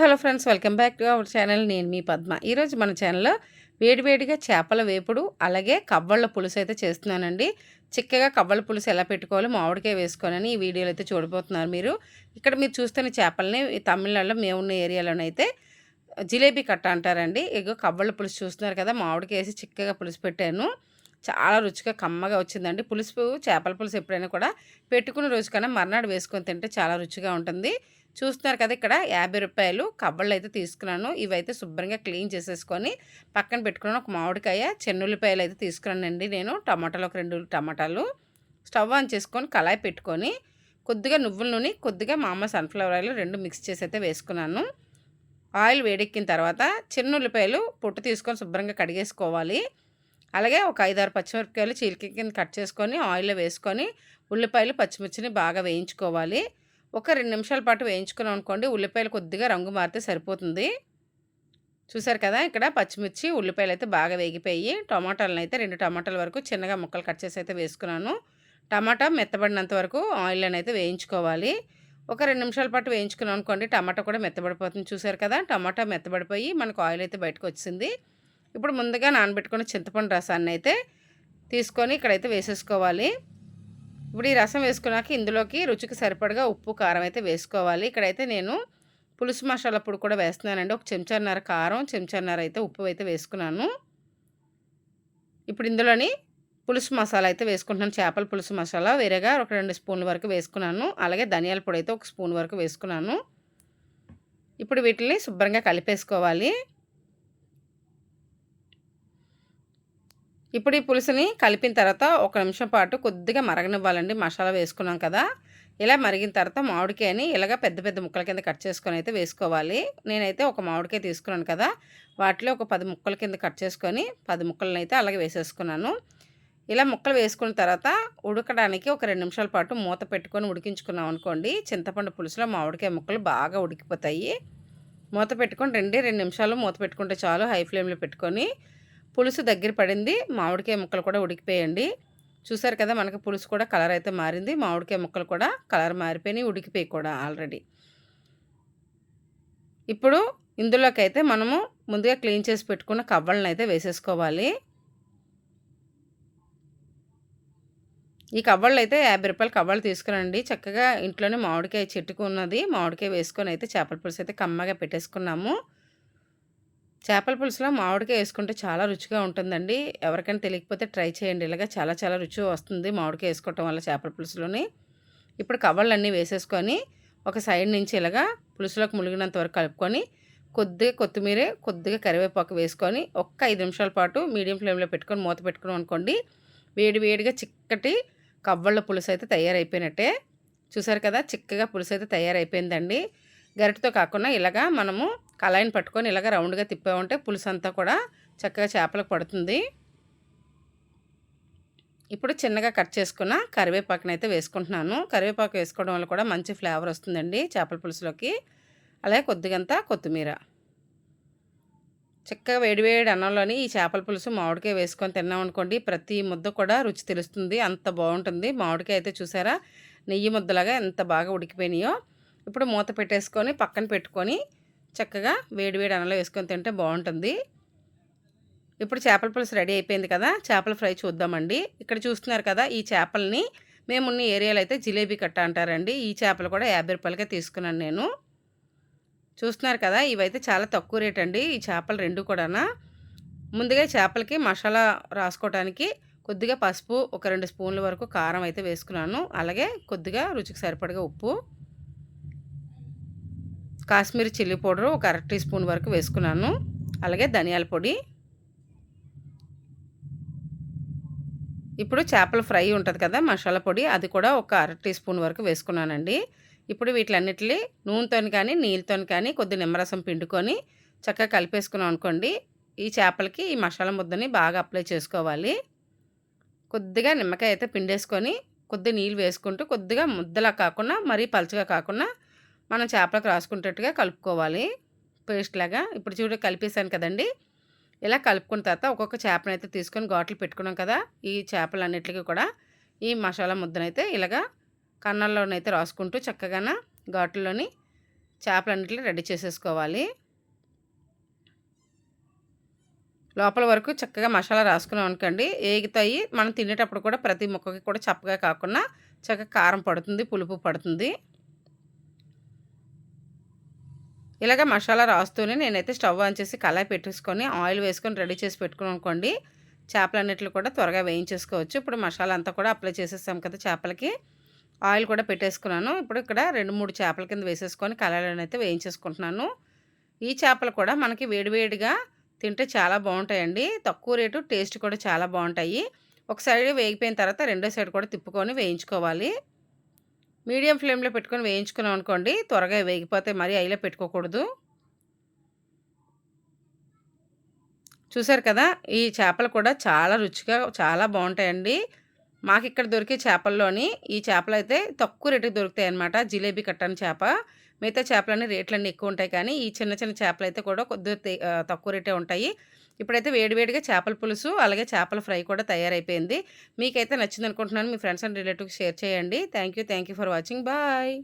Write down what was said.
Hello friends welcome back to our channel. నేను మీ పద్మ. ఈరోజు మన ఛానల్లో వేడివేడిగా చేపల వేపుడు అలాగే కవ్వళ్ళ పులుసు అయితే చేస్తున్నానండి. చిక్కగా కవ్వల పులుసు ఎలా పెట్టుకోవాలో మామిడికాయ వేసుకోనని ఈ వీడియోలో అయితే చూడబోతున్నారు మీరు. ఇక్కడ మీరు చూస్తున్న చేపలని తమిళనాడులో మేమున్న ఏరియాలోనైతే జిలేబీ కట్ట అంటారండి. ఇగో కవ్వళ్ళ పులుసు చూస్తున్నారు కదా మామిడికాయ వేసి చిక్కగా పులుసు పెట్టాను. చాలా రుచిగా కమ్మగా వచ్చిందండి. పులుసు చేపల పులుసు ఎప్పుడైనా కూడా పెట్టుకున్న రోజు కన్నా మర్నాడు వేసుకొని తింటే చాలా రుచిగా ఉంటుంది. చూస్తున్నారు కదా ఇక్కడ యాభై రూపాయలు కవ్వళ్ళు అయితే తీసుకున్నాను. ఇవైతే శుభ్రంగా క్లీన్ చేసేసుకొని పక్కన పెట్టుకున్నాను ఒక మామిడికాయ చెన్నుల్లిపాయలు అయితే తీసుకున్నానండి నేను. టమాటాలు ఒక రెండు టమాటాలు. స్టవ్ ఆన్ చేసుకొని కళాయి పెట్టుకొని కొద్దిగా నువ్వుల నూనె కొద్దిగా మామూలు సన్ఫ్లవర్ ఆయిల్ రెండు మిక్స్ చేసి అయితే వేసుకున్నాను. ఆయిల్ వేడెక్కిన తర్వాత చిన్న ఉల్లిపాయలు పొట్టు తీసుకొని శుభ్రంగా కడిగేసుకోవాలి. అలాగే ఒక ఐదారు పచ్చిమిరపకాయలు చీలిక కింద కట్ చేసుకొని ఆయిల్లో వేసుకొని ఉల్లిపాయలు పచ్చిమిర్చిని బాగా వేయించుకోవాలి. ఒక రెండు నిమిషాల పాటు వేయించుకున్నాం అనుకోండి ఉల్లిపాయలు కొద్దిగా రంగు మారితే సరిపోతుంది. చూసారు కదా ఇక్కడ పచ్చిమిర్చి ఉల్లిపాయలు అయితే బాగా వేగిపోయి టమాటాలను అయితే రెండు టమాటాల వరకు చిన్నగా ముక్కలు కట్ చేసి అయితే వేసుకున్నాను. టమాటా మెత్తబడినంత వరకు ఆయిల్ని అయితే వేయించుకోవాలి. ఒక రెండు నిమిషాల పాటు వేయించుకున్నాం అనుకోండి టమాటా కూడా మెత్తబడిపోతుంది. చూసారు కదా టమాటా మెత్తబడిపోయి మనకు ఆయిల్ అయితే బయటకు వచ్చింది. ఇప్పుడు ముందుగా నానబెట్టుకున్న చింతపండు రసాన్ని అయితే తీసుకొని ఇక్కడైతే వేసేసుకోవాలి. ఇప్పుడు ఈ రసం వేసుకున్నాక ఇందులోకి రుచికి సరిపడగా ఉప్పు కారం అయితే వేసుకోవాలి. ఇక్కడైతే నేను పులుసు మసాలా పొడి కూడా వేస్తున్నానండి. ఒక చెంచాన్నర కారం చెంచాన్నర అయితే ఉప్పు అయితే వేసుకున్నాను. ఇప్పుడు ఇందులోని పులుసు మసాలా అయితే వేసుకుంటున్నాను. చేపల పులుసు మసాలా వేరేగా ఒక రెండు స్పూన్ల వరకు వేసుకున్నాను. అలాగే ధనియాల పొడి అయితే ఒక స్పూన్ వరకు వేసుకున్నాను. ఇప్పుడు వీటిని శుభ్రంగా కలిపేసుకోవాలి. ఇప్పుడు ఈ పులుసుని కలిపిన తర్వాత ఒక నిమిషం పాటు కొద్దిగా మరగనివ్వాలండి. మసాలా వేసుకున్నాం కదా. ఇలా మరిగిన తర్వాత మామిడికాయని ఇలాగ పెద్ద పెద్ద ముక్కల కింద కట్ చేసుకొని అయితే వేసుకోవాలి. నేనైతే ఒక మామిడికాయ తీసుకున్నాను కదా. వాటిలో ఒక పది ముక్కల కింద కట్ చేసుకొని పది ముక్కలను అయితే అలాగే వేసేసుకున్నాను. ఇలా ముక్కలు వేసుకున్న తర్వాత ఉడకడానికి ఒక రెండు నిమిషాల పాటు మూత పెట్టుకొని ఉడికించుకున్నాం అనుకోండి. చింతపండు పులుసులో మామిడికాయ ముక్కలు బాగా ఉడికిపోతాయి. మూత పెట్టుకొని రెండే రెండు నిమిషాలు మూత పెట్టుకుంటే చాలు. హై ఫ్లేమ్లో పెట్టుకొని పులుసు దగ్గర పడింది. మామిడికాయ ముక్కలు కూడా ఉడికిపోయండి చూసారు కదా మనకి పులుసు కూడా కలర్ అయితే మారింది. మామిడికాయ ముక్కలు కూడా కలర్ మారిపోయినాయి ఉడికిపోయి కూడా ఆల్రెడీ. ఇప్పుడు ఇందులోకైతే మనము ముందుగా క్లీన్ చేసి పెట్టుకున్న కవ్వలను అయితే వేసేసుకోవాలి. ఈ కవ్వళ్ళు అయితే యాభై రూపాయల కవ్వలు తీసుకురండి. చక్కగా ఇంట్లోనే మామిడికాయ చెట్టుకు ఉన్నది. మామిడికాయ వేసుకొని అయితే చేపల పులుసు అయితే కమ్మగా పెట్టేసుకున్నాము. చేపల పులుసులో మామిడికాయ వేసుకుంటే చాలా రుచిగా ఉంటుందండి. ఎవరికైనా తెలియకపోతే ట్రై చేయండి. ఇలాగా చాలా చాలా రుచి వస్తుంది మామిడికాయ వేసుకోవటం వల్ల చేపల పులుసులోని. ఇప్పుడు కవర్లన్నీ వేసేసుకొని ఒక సైడ్ నుంచి ఇలాగా పులుసులోకి ములిగినంత వరకు కలుపుకొని కొద్దిగా కొత్తిమీర కొద్దిగా కరివేపాకు వేసుకొని ఒక్క ఐదు నిమిషాల పాటు మీడియం ఫ్లేమ్లో పెట్టుకొని మూత పెట్టుకుని అనుకోండి వేడి వేడిగా చిక్కటి కవ్వళ్ళ పులుసు అయితే తయారైపోయినట్టే. చూసారు కదా? చిక్కగా పులుసు అయితే తయారైపోయిందండి. గరిటతో కాకుండా ఇలాగా మనము కళాయిని పట్టుకొని ఇలాగ రౌండ్గా తిప్పామంటే పులుసు అంతా కూడా చక్కగా చేపలకు పడుతుంది. ఇప్పుడు చిన్నగా కట్ చేసుకున్న కరివేపాకుని అయితే వేసుకుంటున్నాను. కరివేపాకు వేసుకోవడం వల్ల కూడా మంచి ఫ్లేవర్ వస్తుందండి చేపల పులుసులోకి. అలాగే కొద్దిగంత కొత్తిమీర. చక్కగా వేడివేడి అన్నంలోని ఈ చేపల పులుసు మామిడికాయ వేసుకొని తిన్నాం అనుకోండి ప్రతి ముద్ద కూడా రుచి తెలుస్తుంది అంత బాగుంటుంది. మామిడికాయ అయితే చూసారా నెయ్యి ముద్దలాగా ఎంత బాగా ఉడికిపోయినాయో. ఇప్పుడు మూత పెట్టేసుకొని పక్కన పెట్టుకొని చక్కగా వేడివేడి అన్నలో వేసుకొని తింటే బాగుంటుంది. ఇప్పుడు చేపల పులుసు రెడీ అయిపోయింది కదా చేపల ఫ్రై చూద్దామండి. ఇక్కడ చూస్తున్నారు కదా ఈ చేపల్ని మేమున్న ఏరియాలో అయితే జిలేబీ కట్ట అంటారండి. ఈ చేపలు కూడా యాభై రూపాయలకే తీసుకున్నాను నేను. చూస్తున్నారు కదా ఇవైతే చాలా తక్కువ రేట్ అండి ఈ చేపలు రెండు కూడా ముందుగా చేపలకి మసాలా రాసుకోవడానికి కొద్దిగా పసుపు ఒక రెండు స్పూన్ల వరకు కారం అయితే వేసుకున్నాను. అలాగే కొద్దిగా రుచికి సరిపడగా ఉప్పు. కాశ్మీరీ చిల్లీ పౌడర్ ఒక అర టీ స్పూన్ వరకు వేసుకున్నాను. అలాగే ధనియాల పొడి. ఇప్పుడు చేపల ఫ్రై ఉంటుంది కదా మసాలా పొడి అది కూడా ఒక అర టీ స్పూన్ వరకు వేసుకున్నానండి. ఇప్పుడు వీటిలన్నిటిని నూనెతో కానీ నీళ్ళతో కానీ కొద్ది నిమ్మరసం పిండుకొని చక్కగా కలిపేసుకున్నాం అనుకోండి ఈ చేపలకి ఈ మసాలా ముద్దని బాగా అప్లై చేసుకోవాలి. కొద్దిగా నిమ్మకాయ అయితే పిండేసుకొని కొద్ది నీళ్ళు వేసుకుంటూ కొద్దిగా ముద్దలా కాకుండా మరీ పలుచగా కాకుండా మనం చేపలకు రాసుకునేటట్టుగా కలుపుకోవాలి. పేస్ట్ లాగా. ఇప్పుడు చూడ కలిపేసాను కదండి. ఇలా కలుపుకున్న తర్వాత ఒక్కొక్క చేపను అయితే తీసుకొని ఘాట్లు పెట్టుకున్నాం కదా ఈ చేపలన్నిటికీ కూడా. ఈ మసాలా ముద్దనైతే ఇలాగా కన్నాల్లోనైతే రాసుకుంటూ చక్కగా ఘాట్లలోని చేపలన్నిటిని రెడీ చేసేసుకోవాలి. లోపల వరకు చక్కగా మసాలా రాసుకున్నాం అనుకోండి ఏగుతాయి. మనం తినేటప్పుడు కూడా ప్రతి ముక్కకి కూడా చప్పగా కాకుండా చక్కగా కారం పడుతుంది పులుపు పడుతుంది. ఇలాగ మసాలా రాస్తూనే నేనైతే స్టవ్ ఆన్ చేసి కళాయి పెట్టేసుకొని ఆయిల్ వేసుకొని రెడీ చేసి పెట్టుకుని అనుకోండి చేపలన్నిట్లు కూడా త్వరగా వేయించేసుకోవచ్చు. ఇప్పుడు మసాలా అంతా కూడా అప్లై చేసేసాం కదా చేపలకి. ఆయిల్ కూడా పెట్టేసుకున్నాను. ఇప్పుడు ఇక్కడ రెండు మూడు చేపల కింద వేసేసుకొని కళాయిలను అయితే వేయించేసుకుంటున్నాను. ఈ చేపలు కూడా మనకి వేడివేడిగా తింటే చాలా బాగుంటాయండి. తక్కువ రేటు టేస్ట్ కూడా చాలా బాగుంటాయి. ఒక సైడ్ వేగిపోయిన తర్వాత రెండో సైడ్ కూడా తిప్పుకొని వేయించుకోవాలి. మీడియం ఫ్లేమ్లో పెట్టుకొని వేయించుకున్నాం అనుకోండి త్వరగా వేగిపోతే మరీ అయిలో పెట్టుకోకూడదు. చూసారు కదా ఈ చేపలు కూడా చాలా రుచిగా చాలా బాగుంటాయండి. మాకు ఇక్కడ దొరికే చేపల్లోని ఈ చేపలు అయితే తక్కువ రేటుకి దొరుకుతాయి అనమాట జిలేబీ కట్టని చేప. మిగతా చేపలన్నీ రేట్లన్నీ ఎక్కువ ఉంటాయి కానీ ఈ చిన్న చిన్న చేపలు అయితే కూడా కొద్దిగా తక్కువ రేటే ఉంటాయి. ఇప్పుడైతే వేడివేడిగా చేపల పులుసు అలాగే చేపల ఫ్రై కూడా తయారైపోయింది. మీకైతే నచ్చింది అనుకుంటున్నాను మీ ఫ్రెండ్స్ అండ్ రిలేటివ్స్ షేర్ చేయండి. Thank you thank you for watching. Bye.